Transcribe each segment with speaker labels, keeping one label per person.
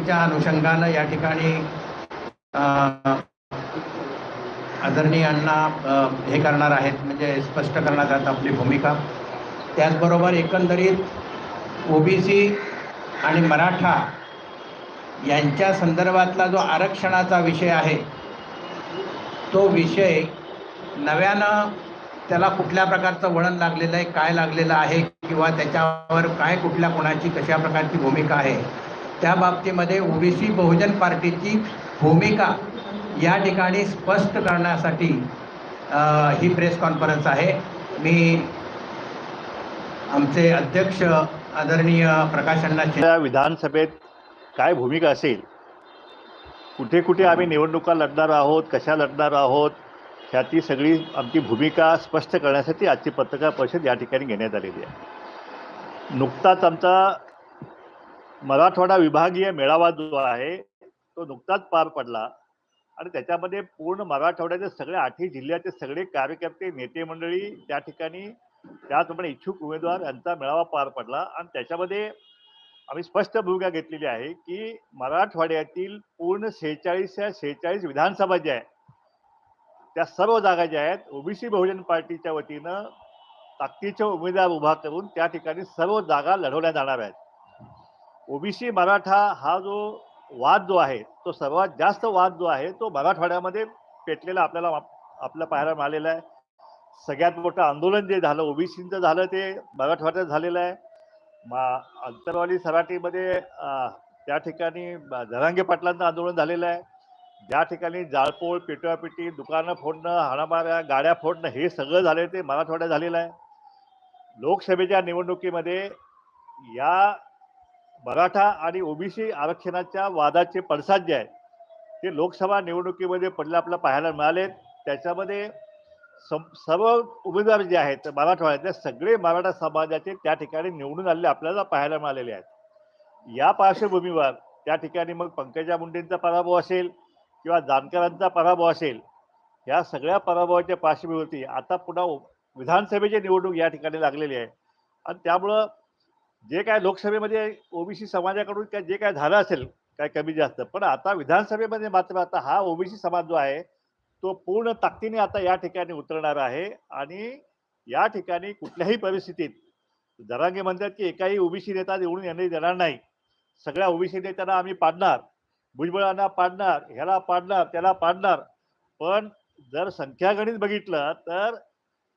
Speaker 1: च्या अनुषंगानं या ठिकाणी आदरणीय अण्णा हे करणार आहेत म्हणजे स्पष्ट करणार आहेत आपली भूमिका. त्याचबरोबर एकंदरीत ओबीसी आणि मराठा यांच्या संदर्भातला जो आरक्षणाचा विषय आहे तो विषय नव्यानं त्याला कुठल्या प्रकारचं वळण लागलेलं आहे काय लागलेलं आहे किंवा त्याच्यावर काय कुठल्या कोणाची कशा प्रकारची भूमिका आहे त्या बाबतीमध्ये ओबीसी बहुजन पार्टीची भूमिका या ठिकाणी स्पष्ट करण्यासाठी ही प्रेस कॉन्फरन्स आहे. मी आमचे अध्यक्ष आदरणीय प्रकाश अण्णा
Speaker 2: विधानसभेत काय भूमिका असेल? कुठे कुठे आम्ही निवडणुका लढणार आहोत? कशा लढणार आहोत? ह्याची सगळी आमची भूमिका स्पष्ट करण्यासाठी आजची पत्रकार परिषद या ठिकाणी घेण्यात आलेली आहे. नुकताच आमचा मराठवाडा विभागीय मेळावा जो आहे तो नुकताच पार पडला. आणि त्याच्यामध्ये पूर्ण मराठवाड्याचे सगळे आठही जिल्ह्याचे सगळे कार्यकर्ते नेते मंडळी त्या ठिकाणी त्याचप्रमाणे इच्छुक उमेदवार यांचा मेळावा पार पडला. आणि त्याच्यामध्ये आम्ही स्पष्ट भूमिका घेतलेली आहे की मराठवाड्यातील पूर्ण सेहेचाळीसच्या सेहेचाळीस विधानसभा ज्या आहेत त्या सर्व जागा ज्या आहेत ओबीसी बहुजन पार्टीच्या वतीनं ताकदीचे उमेदवार उभा करून त्या ठिकाणी सर्व जागा लढवल्या जाणार आहेत. ओबीसी मराठा हा जो वाद जो आहे तो सर्वात जास्त वाद जो आहे तो मराठवाड्यामध्ये पेटलेला आपल्याला आपल्या पाहायला मिळालेला आहे. सगळ्यात मोठं आंदोलन जे झालं ओबीसीचं झालं ते मराठवाड्यात झालेलं आहे. मा अंतरवाली सराटीमध्ये त्या ठिकाणी धरांगे पाटलांचं आंदोलन झालेलं आहे. ज्या ठिकाणी जाळपोळ पेटवापेटी दुकानं फोडणं हाणामाऱ्या गाड्या फोडणं हे सगळं झालं ते मराठवाड्यात झालेलं आहे. लोकसभेच्या निवडणुकीमध्ये या मराठा आणि ओबीसी आरक्षणाच्या वादाचे पडसाद जे आहेत ते लोकसभा निवडणुकीमध्ये पडले आपल्याला पाहायला मिळाले. त्याच्यामध्ये सम- सर्व उमेदवार जे आहेत मराठवाड्यातले सगळे मराठा समाजाचे त्या ठिकाणी निवडून आलेले आपल्याला पाहायला मिळालेले आहेत. या पार्श्वभूमीवर त्या ठिकाणी मग पंकजा मुंडेंचा पराभव असेल किंवा जानकरांचा पराभव असेल या सगळ्या पराभवाच्या पार्श्वभूमीवरती आता पुन्हा विधानसभेची निवडणूक या ठिकाणी लागलेली आहे. आणि त्यामुळं जे काय लोकसभेमध्ये ओबीसी समाजाकडून काय जे काय झालं असेल काय कमी जास्त. पण आता विधानसभेमध्ये मात्र आता हा ओबीसी समाज जो आहे तो पूर्ण ताकदीने आता या ठिकाणी उतरणार आहे आणि या ठिकाणी कुठल्याही परिस्थितीत जरांगे म्हणतात की एकाही ओबीसी नेता निवडून येणे देणार नाही. सगळ्या ओबीसी नेत्यांना आम्ही पाडणार भुजबळांना पाडणार ह्याला पाडणार त्याला पाडणार. पण जर संख्यागणित बघितलं तर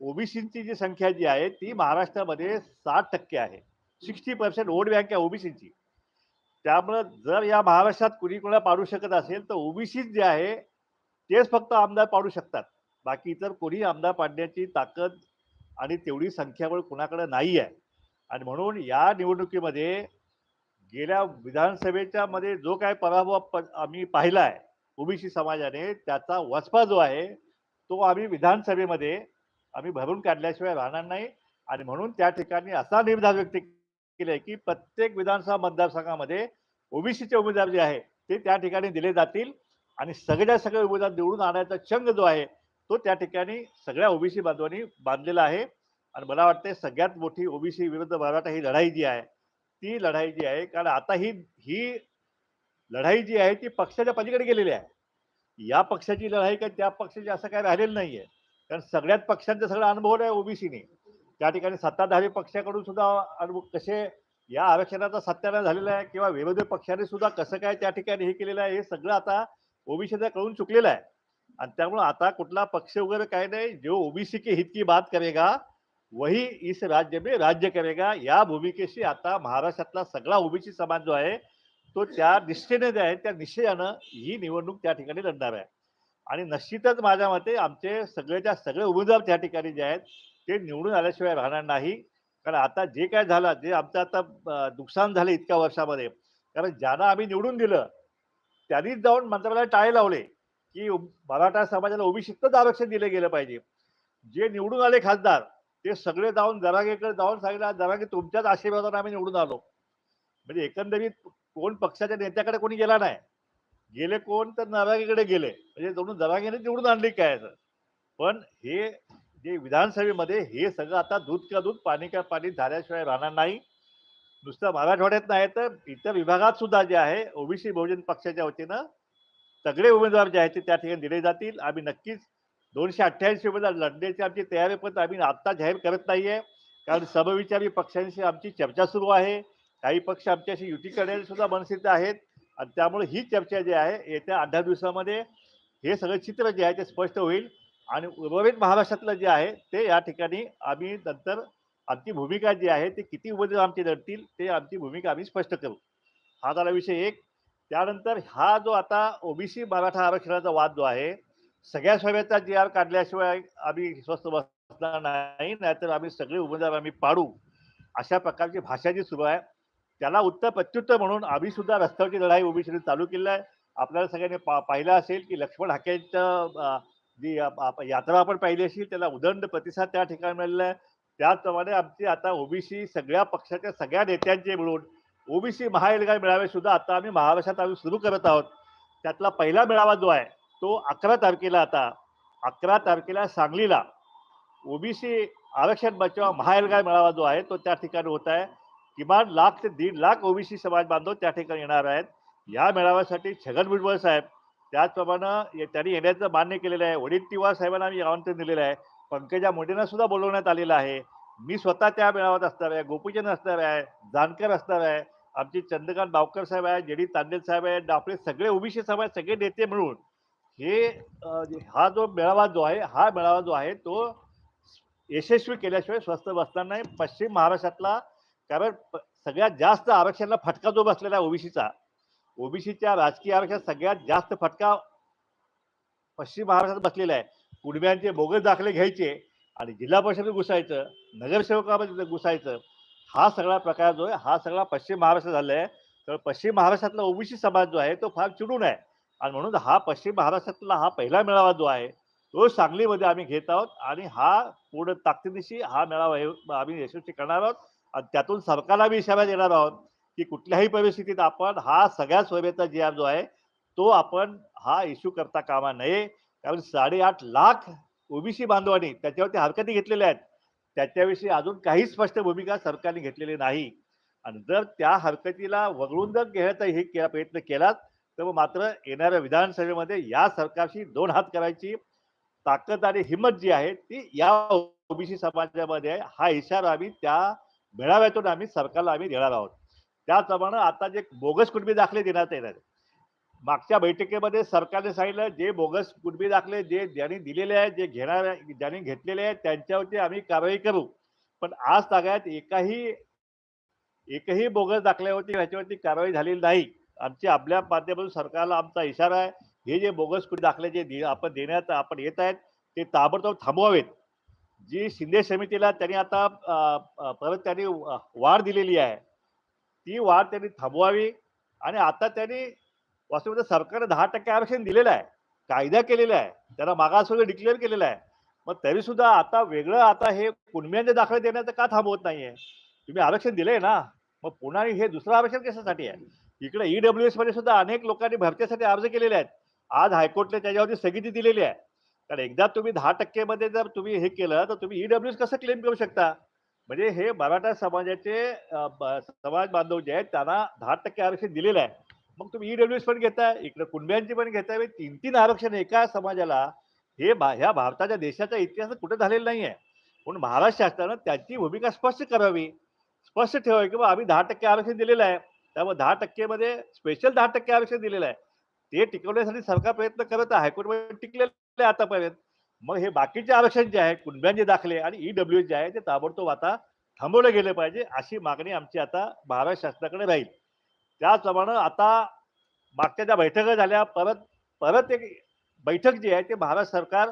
Speaker 2: ओबीसींची जी संख्या जी आहे ती महाराष्ट्रामध्ये साठ टक्के आहे. सिक्स्टी पर्सेंट वोट बँक आहे ओबीसीची. त्यामुळं जर या महाराष्ट्रात कुणी कोणाला पाडू शकत असेल तर ओबीसीच जे आहे तेच फक्त आमदार पाडू शकतात. बाकी इतर कोणी आमदार पाडण्याची ताकद आणि तेवढी संख्याबळ कुणाकडे नाही आहे आणि म्हणून या निवडणुकीमध्ये गेल्या विधानसभेच्या मध्ये जो काय पराभव प- आम्ही पाहिला आहे ओबीसी समाजाने त्याचा वचपा जो आहे तो आम्ही विधानसभेमध्ये आम्ही भरून काढल्याशिवाय राहणार नाही. आणि म्हणून त्या ठिकाणी असा निर्धार व्यक्त केला आहे की प्रत्येक विधानसभा मतदारसंघामध्ये ओबीसीचे उमेदवार जे आहे ते त्या ठिकाणी दिले जातील आणि सगळ्या सगळे उमेदवार निवडून आणायचा चंग जो आहे तो त्या ठिकाणी सगळ्या ओबीसी बांधवांनी बांधलेला आहे. आणि मला वाटते सगळ्यात मोठी ओबीसी विरुद्ध मराठा ही लढाई जी आहे ती लढाई जी आहे कारण आता ही ही लढाई जी आहे ती पक्षाच्या पलीकडे गेलेली आहे. या पक्षाची लढाई काय त्या पक्षाची असं काय राहिलेलं नाहीये. कारण सगळ्यात पक्षांचा सगळा अनुभव आहे ओबीसीने. त्या ठिकाणी सत्ताधारी पक्षाकडून सुद्धा कसे या आरक्षणाचा सत्यानाश झालेला आहे किंवा विरोधी पक्षाने सुद्धा कसं काय त्या ठिकाणी हे केलेलं आहे हे सगळं आता ओबीसीचा कळून चुकलेलं आहे. आणि त्यामुळे आता कुठला पक्ष वगैरे काय नाही जो ओबीसी के हित की बात करेगा वही इस राज्य में राज्य करेगा. या भूमिकेशी आता महाराष्ट्रातला सगळा ओबीसी समाज जो आहे तो त्या निष्ठेने जे आहे त्या निश्चयानं ही निवडणूक त्या ठिकाणी लढणार आहे. आणि निश्चितच माझ्या मते आमचे सगळेच्या सगळे उमेदवार त्या ठिकाणी जे आहेत ते निवडून आल्याशिवाय राहणार नाही. कारण आता जे काय झालं जे आमचं आता नुकसान झालं इतक्या वर्षामध्ये कारण ज्यांना आम्ही निवडून दिलं त्यांनीच जाऊन मंत्रालयात टाळे लावले की मराठा समाजाला ओबीसीतच आरक्षण दिलं गेलं पाहिजे. जे निवडून आले खासदार ते सगळे जाऊन जरागेकडे जाऊन सांगितलं जरागे तुमच्याच आशीर्वादाने आम्ही निवडून आलो. म्हणजे एकंदरीत कोण पक्षाच्या नेत्याकडे कोणी गेला नाही. गेले कोण तर नरागेकडे गेले. म्हणजे दोन जरागेने निवडून आणली काय पण हे जे विधानसभेमध्ये हे सगळं आता दूध का दूध पाणी का पाणी झाल्याशिवाय राहणार नाही. नुसतं मराठवाड्यात नाही तर इतर विभागात सुद्धा जे आहे ओबीसी बहुजन पक्षाच्या वतीनं सगळे उमेदवार जे आहेत ते त्या ठिकाणी दिले जातील. आम्ही नक्कीच दोनशे अठ्ठ्याऐंशी उमेदवार लढण्याची आमची तयारी पण आम्ही आत्ता जाहीर करत नाहीये. कारण समविचारी पक्षांशी आमची चर्चा सुरू आहे. काही पक्ष आमच्याशी युती करण्याचे सुद्धा मनस्थित आहेत. आणि त्यामुळे ही चर्चा जी आहे येत्या आठ दहा दिवसामध्ये हे सगळं चित्र जे आहे ते स्पष्ट होईल. आणि उर्वरित महाराष्ट्रातलं जे आहे ते या ठिकाणी आम्ही नंतर आमची भूमिका जी आहे ती किती उमेदवार आमचे लढतील ते आमची भूमिका आम्ही स्पष्ट करू. हा झाला विषय एक. त्यानंतर हा जो आता ओबीसी मराठा आरक्षणाचा वाद जो आहे सगळ्या सभेचा जी आर काढल्याशिवाय आम्ही स्वस्त बसणार नाही नाहीतर आम्ही सगळे उमेदवार आम्ही पाडू अशा प्रकारची भाषा जी सुरू आहे त्याला उत्तर प्रत्युत्तर म्हणून आम्ही सुद्धा रस्त्यावरची लढाई ओबीसीने चालू केली आहे. आपल्याला सगळ्यांनी पा पाहिलं असेल की लक्ष्मण हाकेंचं जी आप- यात्रा आपण पाहिली असेल त्याला उदंड प्रतिसाद त्या ठिकाणी मिळालेला आहे. त्याचप्रमाणे आमची आता ओबीसी सगळ्या पक्षाच्या सगळ्या नेत्यांचे मिळून ओबीसी महाएल्गार मेळावे सुद्धा आता आम्ही महाराष्ट्रात आम्ही सुरू करत आहोत. त्यातला पहिला मेळावा जो आहे तो अकरा तारखेला आता अकरा तारखेला सांगलीला ओबीसी आरक्षण बचाव महाएल्गार मेळावा जो आहे तो त्या ठिकाणी होत आहे. किमान लाख ते दीड लाख ओबीसी समाज बांधव त्या ठिकाणी येणार आहेत. या मेळाव्यासाठी छगन भुजबळ साहेब त्याचप्रमाणे त्यांनी येण्याचं मान्य केलेलं आहे. वडीलटिवार साहेबांना आम्ही आमंत्रण दिलेलं आहे. पंकजा मुंडेंना सुद्धा बोलवण्यात आलेलं आहे. मी स्वतः त्या मेळाव्यात असणार आहे गोपीचंद असणार आहे जानकर असणार आहे आमचे चंद्रकांत बावकर साहेब आहे जेडी तांडेल साहेब आहेत आपले सगळे ओबीसी समाज सगळे नेते मिळून. हे हा जो मेळावा जो आहे हा मेळावा जो आहे तो यशस्वी केल्याशिवाय स्वस्त बसणार नाही. पश्चिम महाराष्ट्रातला कारण प- सगळ्यात जास्त आरक्षणाला फटका जो बसलेला आहे ओबीसीचा ओबीसीच्या राजकीय आरक्षणात सगळ्यात जास्त फटका पश्चिम महाराष्ट्रात बसलेला आहे. कुडब्यांचे बोगस दाखले घ्यायचे आणि जिल्हा परिषदेत घुसायचं नगरसेवकामध्ये घुसायचं. हा सगळा प्रकार जो आहे हा सगळा पश्चिम महाराष्ट्रात झाला आहे तर पश्चिम महाराष्ट्रातला ओबीसी समाज जो आहे तो फार चिडून आहे. आणि म्हणून हा पश्चिम महाराष्ट्रातला हा पहिला मेळावा जो आहे तो सांगलीमध्ये आम्ही घेत आहोत आणि हा पूर्ण ताकदीनिशी हा मेळावा आम्ही यशस्वी करणार आहोत. आणि त्यातून सरकारला बी इशारा देणार आहोत. की कुठल्याही परिस्थितीत आपण हा सगळ्या सोयीचा जी जो आहे तो आपण हा इश्यू करता कामा नये. कारण साडेआठ लाख ओबीसी बांधवांनी त्याच्यावरती हरकती घेतलेल्या आहेत. त्याच्याविषयी अजून काही स्पष्ट भूमिका सरकारने घेतलेली नाही. आणि जर त्या हरकतीला वगळून जर घेण्याचा हे केला प्रयत्न केलात तर मग मात्र येणाऱ्या विधानसभेमध्ये या सरकारशी दोन हात करायची ताकद आणि हिंमत जी आहे ती या ओबीसी समाजामध्ये आहे. हा इशारा आम्ही त्या मेळाव्यातून आम्ही सरकारला आम्ही देणार आहोत. त्याचप्रमाणे आता जे बोगस कुटुंबी दाखले देण्यात येणार आहेत. मागच्या बैठकीमध्ये सरकारने सांगितलं जे बोगस कुटुंबी दाखले जे ज्यांनी दिलेले आहेत जे घेणार ज्यांनी घेतलेले आहेत त्यांच्यावरती आम्ही कारवाई करू. पण आज तागायत एकाही एकही बोगस दाखल्यावरती ह्याच्यावरती कारवाई झालेली नाही. आमची आपल्या माध्यमातून सरकारला आमचा इशारा आहे हे जे बोगस कुणबी दाखले जे दे- आपण देण्यात आपण येत आहेत ते ताबडतोब थांबवावेत. जी शिंदे समितीला त्यांनी आता परत त्यांनी वा- वाढ दिलेली आहे ती वाढ त्यांनी थांबवावी. आणि आता त्यांनी वास्तवमध्ये सरकारने दहा टक्के आरक्षण दिलेलं आहे. कायदा केलेला आहे. त्यांना मागासवर्ग डिक्लेअर केलेला आहे. मग तरी सुद्धा आता वेगळं आता हे कुणब्यांचे दाखले देण्याचं का थांबवत नाहीये? तुम्ही आरक्षण दिलंय ना. मग पुन्हा हे दुसरं आरक्षण कशासाठी आहे? इकडे ईडब्ल्यू एसमध्ये सुद्धा अनेक लोकांनी भरतीसाठी अर्ज केलेले आहेत. आज हायकोर्टने त्याच्यावरती स्थगिती दिलेली आहे. कारण एकदा तुम्ही दहा टक्केमध्ये जर तुम्ही हे केलं तर तुम्ही ईडब्ल्यू एस कसं क्लेम करू शकता? म्हणजे हे मराठा समाजाचे समाज बांधव जे आहेत त्यांना दहा टक्के आरक्षण दिलेलं आहे. मग तुम्ही ईडब्ल्यू एस पण घेताय इकडे कुणब्यांची पण घेताय म्हणजे तीन तीन आरक्षण एका समाजाला हे ह्या भारताच्या देशाच्या इतिहासात कुठे झालेलं आहे म्हणून महाराष्ट्र शासनानं त्याची भूमिका स्पष्ट करावी. स्पष्ट ठेवावी की बा आम्ही दहा टक्के आरक्षण दिलेलं आहे. त्यामुळे दहा टक्केमध्ये स्पेशल दहा टक्के आरक्षण दिलेलं आहे. ते टिकवण्यासाठी सरकार प्रयत्न करत आहे. हायकोर्टमध्ये टिकलेलं आहे आतापर्यंत. मग हे बाकीचे आरक्षण जे आहे कुणब्यांचे दाखले आणि ईडब्ल्यू जे आहे ते ताबडतोब आता थांबवले गेले पाहिजे अशी मागणी आमची आता महाराष्ट्र शासनाकडे राहील. त्याचप्रमाणे आता मागच्या ज्या बैठका झाल्या परत परत एक बैठक जी आहे ते महाराष्ट्र सरकार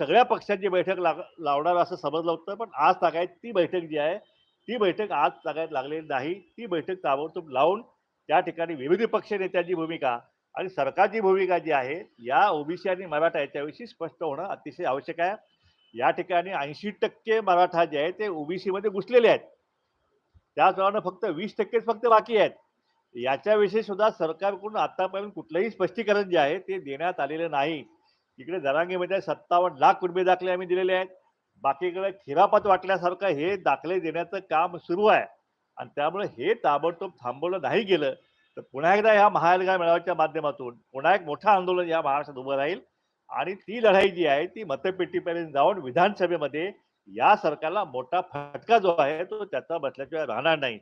Speaker 2: सगळ्या पक्षांची बैठक लाग लावणार असं समजलं होतं पण आज तागायत ती बैठक जी आहे ती बैठक आज तागायत लागलेली नाही. ती बैठक ताबडतोब लावून त्या ठिकाणी विविध पक्ष नेत्यांची भूमिका आणि सरकारची भूमिका जी आहे या ओबीसी आणि मराठा याच्याविषयी स्पष्ट होणं अतिशय आवश्यक आहे. या ठिकाणी ऐंशी टक्के मराठा जे आहे ते ओबीसीमध्ये घुसलेले आहेत. त्याचप्रमाणे फक्त वीस टक्केच फक्त बाकी आहेत. याच्याविषयी सुद्धा सरकारकडून आतापर्यंत कुठलंही स्पष्टीकरण जे आहे ते देण्यात आलेलं नाही. इकडे जरांगीमध्ये सत्तावन्न लाख कुटुंबे दाखले आम्ही दिलेले आहेत. बाकीकडे खिरापत वाटल्यासारखं हे दाखले देण्याचं काम सुरू आहे. आणि त्यामुळे हे ताबडतोब थांबवलं नाही गेलं. तर पुन्हा एकदा या महालगा मेळाव्याच्या माध्यमातून पुन्हा एक मोठं आंदोलन या महाराष्ट्रात उभं राहील. आणि ती लढाई जी आहे ती मतपेटीपर्यंत जाऊन विधानसभेमध्ये या सरकारला मोठा फटका जो आहे तो त्याचा बसल्याशिवाय राहणार नाही.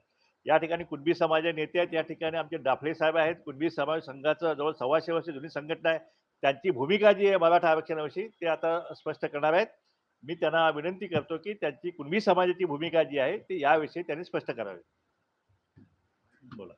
Speaker 2: या ठिकाणी कुणबी समाजाचे नेते आहेत या ठिकाणी आमचे डाफळे साहेब आहेत. कुणबी समाज संघाचं जवळ सव्वाशे वर्ष जुनी संघटना आहे. त्यांची भूमिका जी आहे मराठा आरक्षणाविषयी ते आता स्पष्ट करणार आहेत. मी त्यांना विनंती करतो की त्यांची कुणबी समाजाची भूमिका जी आहे ती याविषयी त्यांनी स्पष्ट करावी. बोला.